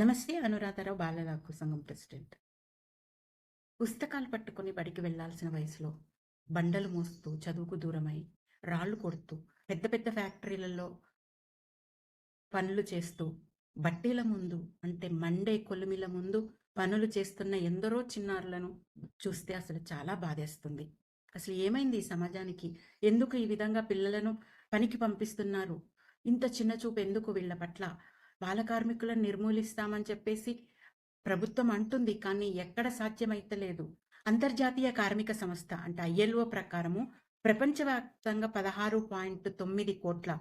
నమస్తే అనురాధారావు బాలల హక్కు సంఘం ప్రెసిడెంట్. పుస్తకాలు పట్టుకొని బడికి వెళ్ళాల్సిన వయసులో బండలు మోస్తూ చదువుకు దూరమై రాళ్ళు కొడుతూ పెద్ద పెద్ద ఫ్యాక్టరీలలో పనులు చేస్తూ బట్టీల ముందు అంటే మండే కొలిమిల ముందు పనులు చేస్తున్న ఎందరో చిన్నారులను చూస్తే అసలు చాలా బాధేస్తుంది. అసలు ఏమైంది ఈ సమాజానికి? ఎందుకు ఈ విధంగా పిల్లలను పనికి పంపిస్తున్నారు? ఇంత చిన్న చూపు ఎందుకు వీళ్ళ పట్ల? బాల కార్మికులను నిర్మూలిస్తామని చెప్పేసి ప్రభుత్వం అంటుంది. కానీ ఎక్కడ సాధ్యమైతలేదు. అంతర్జాతీయ కార్మిక సంస్థ అంటే ఐఎల్ఓ ప్రకారము ప్రపంచవ్యాప్తంగా పదహారు పాయింట్ తొమ్మిది కోట్ల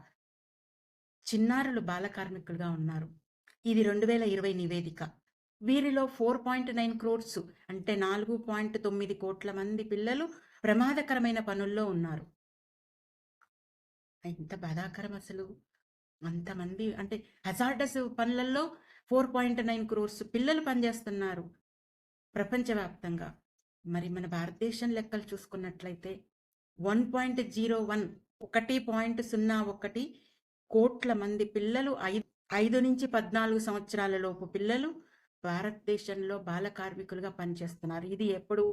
చిన్నారులు బాల కార్మికులుగా ఉన్నారు. ఇది రెండు వేల ఇరవై నివేదిక. వీరిలో ఫోర్ పాయింట్ నైన్ క్రోర్స్ అంటే నాలుగు పాయింట్ తొమ్మిది కోట్ల మంది పిల్లలు ప్రమాదకరమైన పనుల్లో ఉన్నారు. ఎంత బాధాకరం అసలు. అంతమంది అంటే హజార్డస్ పనులలో ఫోర్ పాయింట్ నైన్ క్రోర్స్ పిల్లలు పనిచేస్తున్నారు ప్రపంచవ్యాప్తంగా. మరి మన భారతదేశం లెక్కలు చూసుకున్నట్లయితే వన్ పాయింట్ జీరో వన్ ఒకటి పాయింట్ సున్నా ఒకటి కోట్ల మంది పిల్లలు ఐదు ఐదు నుంచి పద్నాలుగు సంవత్సరాల లోపు పిల్లలు భారతదేశంలో బాల కార్మికులుగా పనిచేస్తున్నారు. ఇది ఎప్పుడు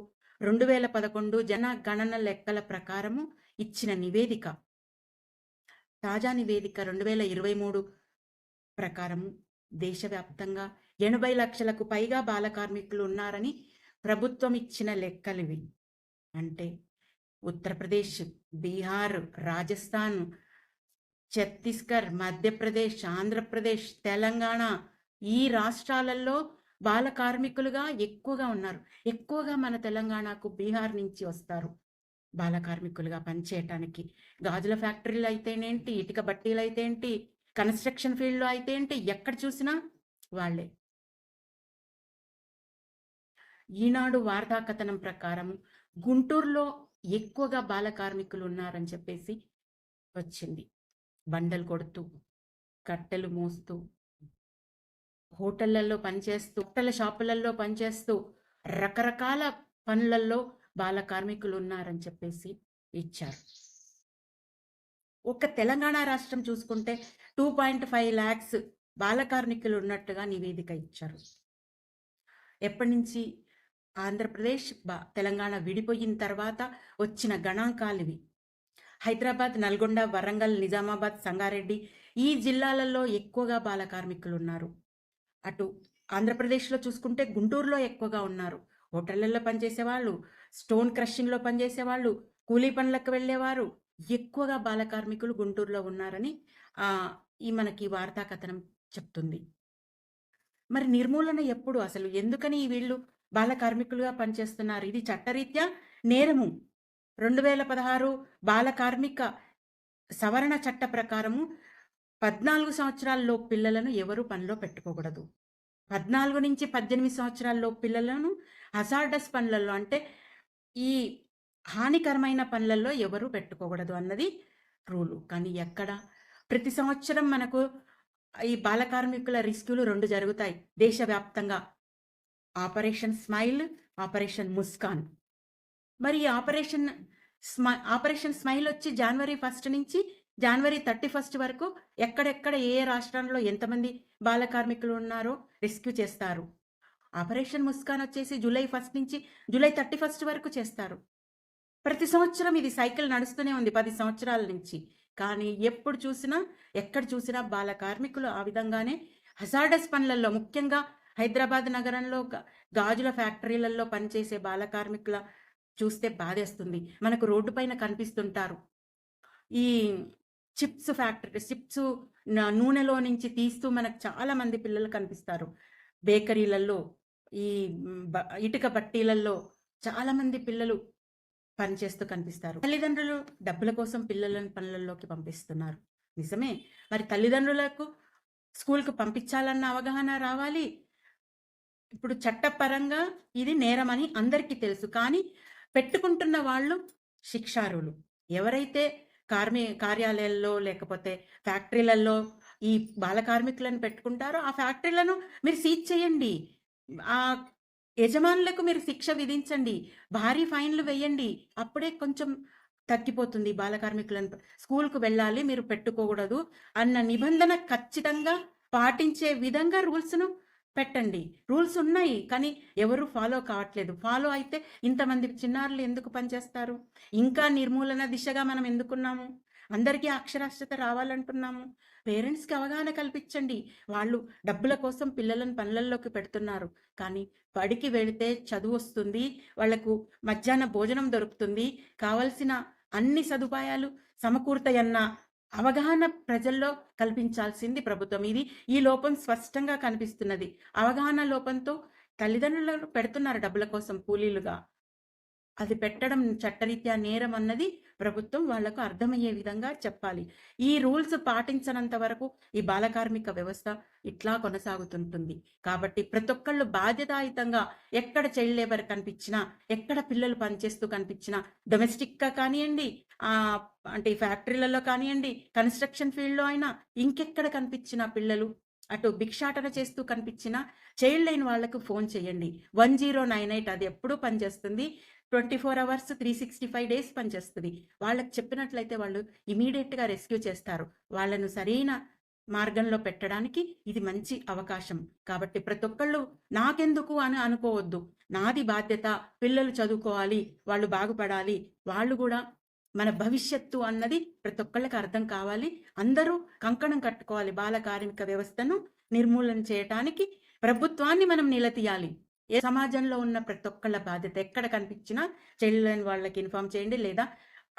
రెండు వేల పదకొండు జనగణన లెక్కల ప్రకారము ఇచ్చిన నివేదిక. తాజా నివేదిక రెండు వేల ఇరవై మూడు ప్రకారం దేశవ్యాప్తంగా ఎనభై లక్షలకు పైగా బాల కార్మికులు ఉన్నారని ప్రభుత్వం ఇచ్చిన లెక్కలివి. అంటే ఉత్తరప్రదేశ్ బీహార్ రాజస్థాన్ ఛత్తీస్గఢ్ మధ్యప్రదేశ్ ఆంధ్రప్రదేశ్ తెలంగాణ ఈ రాష్ట్రాలలో బాల కార్మికులుగా ఎక్కువగా ఉన్నారు. ఎక్కువగా మన తెలంగాణకు బీహార్ నుంచి వస్తారు. బాల కార్మికులుగా పనిచేయటానికి. గాజుల ఫ్యాక్టరీలు అయితేనేంటి? ఇటుక బట్టీలు అయితే ఏంటి కన్స్ట్రక్షన్ ఫీల్డ్లో అయితే ఏంటి ఎక్కడ చూసినా వాళ్ళే. ఈనాడు వార్తాకథనం ప్రకారం గుంటూరులో ఎక్కువగా బాల కార్మికులు ఉన్నారని చెప్పేసి వచ్చింది. బండలు కొడుతూ కట్టెలు మోస్తూ హోటళ్ళలో పనిచేస్తూ హోటల్ షాపులలో పనిచేస్తూ రకరకాల పనులలో బాల కార్మికులు ఉన్నారని చెప్పేసి ఇచ్చారు. ఒక తెలంగాణ రాష్ట్రం చూసుకుంటే టూ పాయింట్ ఫైవ్ ల్యాక్స్ బాల కార్మికులు ఉన్నట్టుగా నివేదిక ఇచ్చారు. ఎప్పటి నుంచి? ఆంధ్రప్రదేశ్ బా తెలంగాణ విడిపోయిన తర్వాత వచ్చిన గణాంకాలు ఇవి హైదరాబాద్ నల్గొండ వరంగల్ నిజామాబాద్ సంగారెడ్డి ఈ జిల్లాలలో ఎక్కువగా బాల కార్మికులు ఉన్నారు. అటు ఆంధ్రప్రదేశ్లో చూసుకుంటే గుంటూరులో ఎక్కువగా ఉన్నారు. హోటళ్ళలో పనిచేసే వాళ్ళు స్టోన్ క్రషింగ్లో పనిచేసే వాళ్ళు కూలీ పనులకు వెళ్ళేవారు. ఎక్కువగా బాల కార్మికులు గుంటూరులో ఉన్నారని ఈ మనకి వార్తా కథనం చెప్తుంది. మరి నిర్మూలన ఎప్పుడు అసలు? ఎందుకని వీళ్ళు బాల కార్మికులుగా పనిచేస్తున్నారు ఇది చట్టరీత్యా నేరము? రెండు వేల పదహారు బాల కార్మిక సవరణ చట్ట ప్రకారము పద్నాలుగు సంవత్సరాల్లో పిల్లలను ఎవరు పనిలో పెట్టుకోకూడదు. పద్నాలుగు నుంచి పద్దెనిమిది సంవత్సరాల్లో పిల్లలను హజార్డస్ పనులలో అంటే ఈ హానికరమైన పనులలో ఎవరు పెట్టుకోకూడదు అన్నది రూలు. కానీ ఎక్కడ? ప్రతి సంవత్సరం మనకు ఈ బాల కార్మికుల రిస్కులు రెండు జరుగుతాయి. దేశవ్యాప్తంగా. Operation smile operation Muskaan. మరి ఆపరేషన్ స్మై ఆపరేషన్ స్మైల్ వచ్చి జనవరి ఫస్ట్ నుంచి జనవరి థర్టీ ఫస్ట్ వరకు ఎక్కడెక్కడ ఏ రాష్ట్రంలో ఎంతమంది బాల కార్మికులు ఉన్నారో రెస్క్యూ చేస్తారు. ఆపరేషన్ ముస్కాన్ వచ్చేసి జూలై ఫస్ట్ నుంచి జూలై థర్టీ ఫస్ట్ వరకు చేస్తారు. ప్రతి సంవత్సరం ఇది సైకిల్ నడుస్తూనే ఉంది పది సంవత్సరాల నుంచి. కానీ ఎప్పుడు చూసినా ఎక్కడ చూసినా బాల కార్మికులు ఆ విధంగానే హజార్డస్ పనులలో ముఖ్యంగా హైదరాబాద్ నగరంలో గాజుల ఫ్యాక్టరీలలో పనిచేసే బాల కార్మికుల చూస్తే బాధేస్తుంది. మనకు రోడ్డు పైన కనిపిస్తుంటారు. ఈ చిప్స్ ఫ్యాక్టరీ చిప్స్ నూనెలో నుంచి తీస్తూ మనకు చాలా మంది పిల్లలు కనిపిస్తారు. బేకరీలలో ఈ ఇటుక బట్టీలలో చాలా మంది పిల్లలు పనిచేస్తూ కనిపిస్తారు. తల్లిదండ్రులు డబ్బుల కోసం పిల్లలను పనులలోకి పంపిస్తున్నారు. నిజమే. మరి తల్లిదండ్రులకు స్కూల్కు పంపించాలన్న అవగాహన రావాలి. ఇప్పుడు చట్టపరంగా ఇది నేరమని అందరికీ తెలుసు. కానీ పెట్టుకుంటున్న వాళ్ళు శిక్షారులు. ఎవరైతే కార్మి కార్యాలయాల్లో లేకపోతే ఫ్యాక్టరీలలో ఈ బాల కార్మికులను పెట్టుకుంటారో ఆ ఫ్యాక్టరీలను మీరు సీజ్ చేయండి. ఆ యజమానులకు మీరు శిక్ష విధించండి. భారీ ఫైన్లు వేయండి. అప్పుడే కొంచెం తగ్గిపోతుంది బాల కార్మికులను స్కూల్కు వెళ్ళాలి మీరు పెట్టుకోకూడదు అన్న నిబంధన ఖచ్చితంగా పాటించే విధంగా రూల్స్ను పెట్టండి. రూల్స్ ఉన్నాయి కానీ ఎవరు ఫాలో కావట్లేదు. ఫాలో అయితే ఇంతమంది చిన్నారులు ఎందుకు పనిచేస్తారు? ఇంకా నిర్మూలన దిశగా మనం ఎందుకున్నాము? అందరికీ అక్షరాస్యత రావాలంటున్నాము. పేరెంట్స్కి అవగాహన కల్పించండి. వాళ్ళు డబ్బుల కోసం పిల్లలను పనులలోకి పెడుతున్నారు. కానీ బడికి వెళితే చదువు వస్తుంది వాళ్ళకు మధ్యాహ్న భోజనం దొరుకుతుంది. కావలసిన అన్ని సదుపాయాలు సమకూర్తయన్న అవగాహన ప్రజల్లో కల్పించాల్సింది ప్రభుత్వం. ఇది ఈ లోపం స్పష్టంగా కనిపిస్తున్నది. అవగాహన లోపంతో తల్లిదండ్రులను పెడుతున్నారు డబ్బుల కోసం కూలీలుగా. అది పెట్టడం చట్టరీత్యా నేరం అన్నది ప్రభుత్వం వాళ్ళకు అర్థమయ్యే విధంగా చెప్పాలి. ఈ రూల్స్ పాటించనంత వరకు ఈ బాలకార్మిక వ్యవస్థ ఇట్లా కొనసాగుతుంటుంది. కాబట్టి ప్రతి ఒక్కళ్ళు బాధ్యతాయుతంగా ఎక్కడ చైల్డ్ లేబర్ కనిపించినా ఎక్కడ పిల్లలు పనిచేస్తూ కనిపించినా డొమెస్టిక్గా కానివ్వండి అంటే ఫ్యాక్టరీలలో కానివ్వండి కన్స్ట్రక్షన్ ఫీల్డ్లో అయినా ఇంకెక్కడ కనిపించిన పిల్లలు అటు భిక్షాటన చేస్తూ కనిపించిన చైల్డ్ లైన్ వాళ్ళకు ఫోన్ చేయండి. వన్ జీరో నైన్ ఎయిట్ అది ఎప్పుడూ పనిచేస్తుంది. Twenty four hours three sixty five days పనిచేస్తుంది. వాళ్ళకి చెప్పినట్లయితే వాళ్ళు ఇమీడియట్గా రెస్క్యూ చేస్తారు. వాళ్ళను సరైన మార్గంలో పెట్టడానికి ఇది మంచి అవకాశం. కాబట్టి ప్రతి ఒక్కళ్ళు నాకెందుకు అని అనుకోవద్దు. నాది బాధ్యత. పిల్లలు చదువుకోవాలి. వాళ్ళు బాగుపడాలి. వాళ్ళు కూడా మన భవిష్యత్తు అన్నది ప్రతి ఒక్కళ్ళకి అర్థం కావాలి. అందరూ కంకణం కట్టుకోవాలి బాల కార్మిక వ్యవస్థను నిర్మూలన చేయటానికి. ప్రభుత్వాన్ని మనం నిలదీయాలి ఏ సమాజంలో ఉన్న ప్రతి ఒక్కళ్ళ బాధ్యత ఎక్కడ కనిపించినా చైల్డ్ లైన్ వాళ్ళకి ఇన్ఫామ్ చేయండి లేదా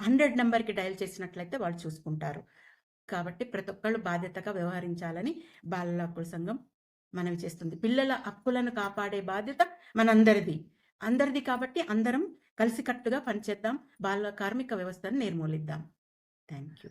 హండ్రెడ్ నెంబర్కి డయల్ చేసినట్లయితే వాళ్ళు చూసుకుంటారు. కాబట్టి ప్రతి ఒక్కళ్ళు బాధ్యతగా వ్యవహరించాలని బాలల హక్కుల సంఘం మనవి చేస్తుంది. పిల్లల హక్కులను కాపాడే బాధ్యత మనందరిది. అందరిది కాబట్టి అందరం కలిసికట్టుగా పనిచేద్దాం. బాల కార్మిక వ్యవస్థను నిర్మూలిద్దాం. Thank you